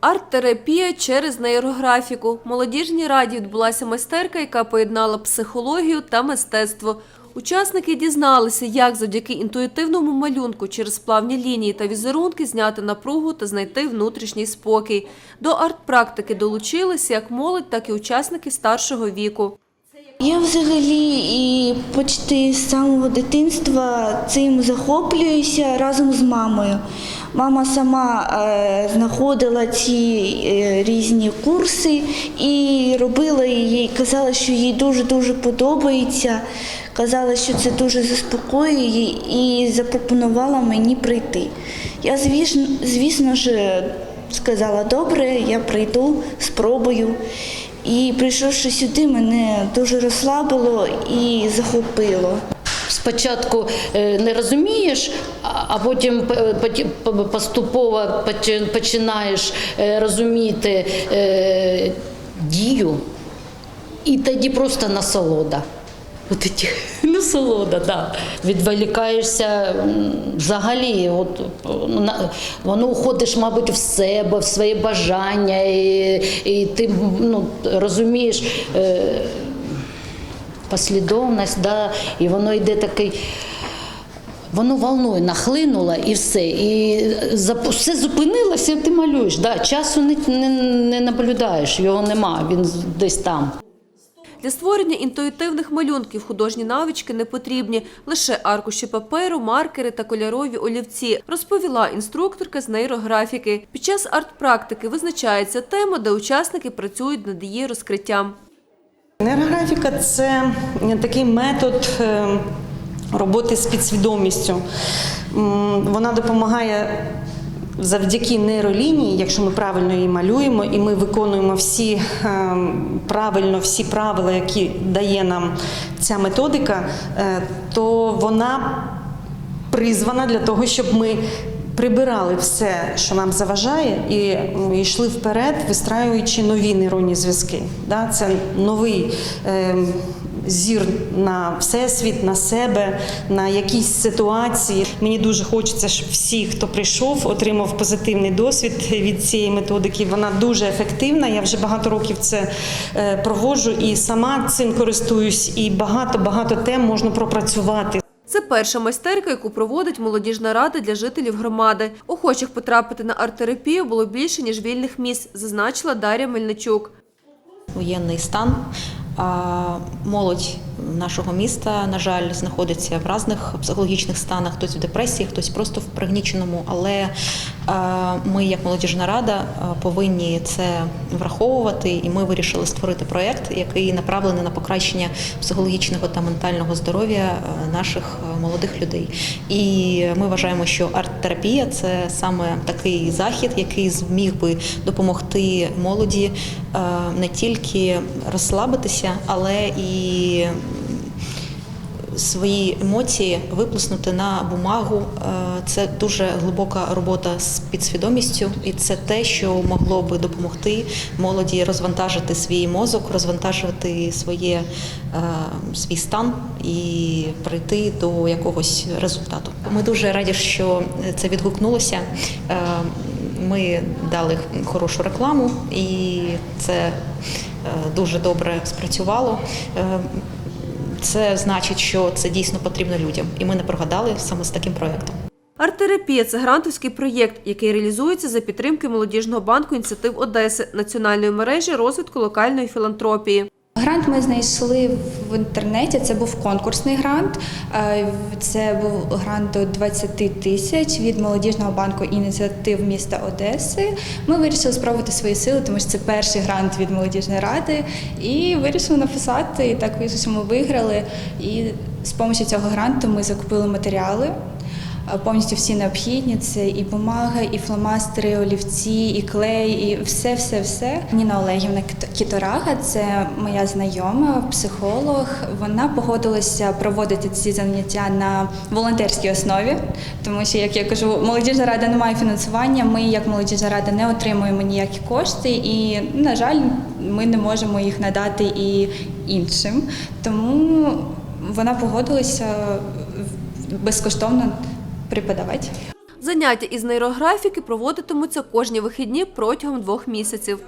Арт-терапія через нейрографіку. Молодіжній раді відбулася майстерка, яка поєднала психологію та мистецтво. Учасники дізналися, як завдяки інтуїтивному малюнку через плавні лінії та візерунки зняти напругу та знайти внутрішній спокій. До арт-практики долучилися як молодь, так і учасники старшого віку. Я взагалі і почти з самого дитинства цим захоплююся разом з мамою. Мама сама е, знаходила ці е, різні курси і робила її, казала, що їй дуже-дуже подобається. Казала, що це дуже заспокоює її, і запропонувала мені прийти. Я, звісно, звісно ж, сказала, добре, я прийду, спробую. І прийшовши сюди, мене дуже розслабило і захопило. Спочатку е, не розумієш, а потім п- поступово починаєш е, розуміти е, дію, і тоді просто насолода. От ті, насолода, да. Відволікаєшся взагалі, от, ну, воно уходиш, мабуть, в себе, в своє бажання, і, і ти ну, розумієш. Е, послідовність, да, і воно йде такий. Воно волною нахлинуло і все. І все зупинилося, ти малюєш. Да, часу не, не, не наблюдаєш, його нема, він десь там. Для створення інтуїтивних малюнків художні навички не потрібні, лише аркуші паперу, маркери та кольорові олівці, розповіла інструкторка з нейрографіки. Під час арт-практики визначається тема, де учасники працюють над її розкриттям. Нейрографіка це такий метод е, роботи з підсвідомістю. Вона допомагає завдяки нейролінії, якщо ми правильно її малюємо, і ми виконуємо всі е, правильно всі правила, які дає нам ця методика, е, то вона призвана для того, щоб ми прибирали все, що нам заважає, і йшли вперед, вистраюючи нові нейронні зв'язки. Це новий е, зір на всесвіт, на себе, на якісь ситуації. Мені дуже хочеться, щоб всі, хто прийшов, отримав позитивний досвід від цієї методики. Вона дуже ефективна. Я вже багато років це е, проводжу і сама цим користуюсь, і багато багато тем можна пропрацювати. Це перша майстерка, яку проводить молодіжна рада для жителів громади. Охочих потрапити на арт-терапію було більше, ніж вільних місць, зазначила Дар'я Мельничук. воєнний стан. Молодь нашого міста, на жаль, знаходиться в різних психологічних станах, хтось в депресії, хтось просто в пригніченому. Але е, ми, як молодіжна рада, е, повинні це враховувати, і ми вирішили створити проєкт, який направлений на покращення психологічного та ментального здоров'я е, наших молодих людей. І ми вважаємо, що арт-терапія це саме такий захід, який зміг би допомогти молоді не тільки розслабитися, але і свої емоції виплеснути на бумагу. Е, Це дуже глибока робота з підсвідомістю, і це те, що могло би допомогти молоді розвантажити свій мозок, розвантажити своє, е, свій стан і прийти до якогось результату. Ми дуже раді, що це відгукнулося. Е, Ми дали хорошу рекламу, і це дуже добре спрацювало. Це значить, що це дійсно потрібно людям, і ми не прогадали саме з таким проєктом. Арт-терапія – це грантовський проєкт, який реалізується за підтримки молодіжного банку ініціатив Одеси, національної мережі розвитку локальної філантропії. Грант ми знайшли в інтернеті. Це був конкурсний грант. Е, Це був грант до 20 тисяч від молодіжного банку ініціатив міста Одеси. Ми вирішили спробувати свої сили, тому що це перший грант від молодіжної ради. І вирішили написати. І так вийшло, ми виграли. І з допомогою цього гранту ми закупили матеріали. Е, Повністю всі необхідні це і бумага, і фломастери, і олівці, і клей, і все, все, все. Ніна Олегівна Кіт- Кіторага, це моя знайома, психолог. Вона погодилася проводити ці заняття на волонтерській основі, тому що, як я кажу, молодіжна рада не має фінансування. Ми, як молодіжна рада, не отримуємо ніякі кошти, і на жаль, ми не можемо їх надати і іншим. Тому вона погодилася безкоштовно преподавати. Заняття із нейрографіки проводитимуться кожні вихідні протягом двох місяців.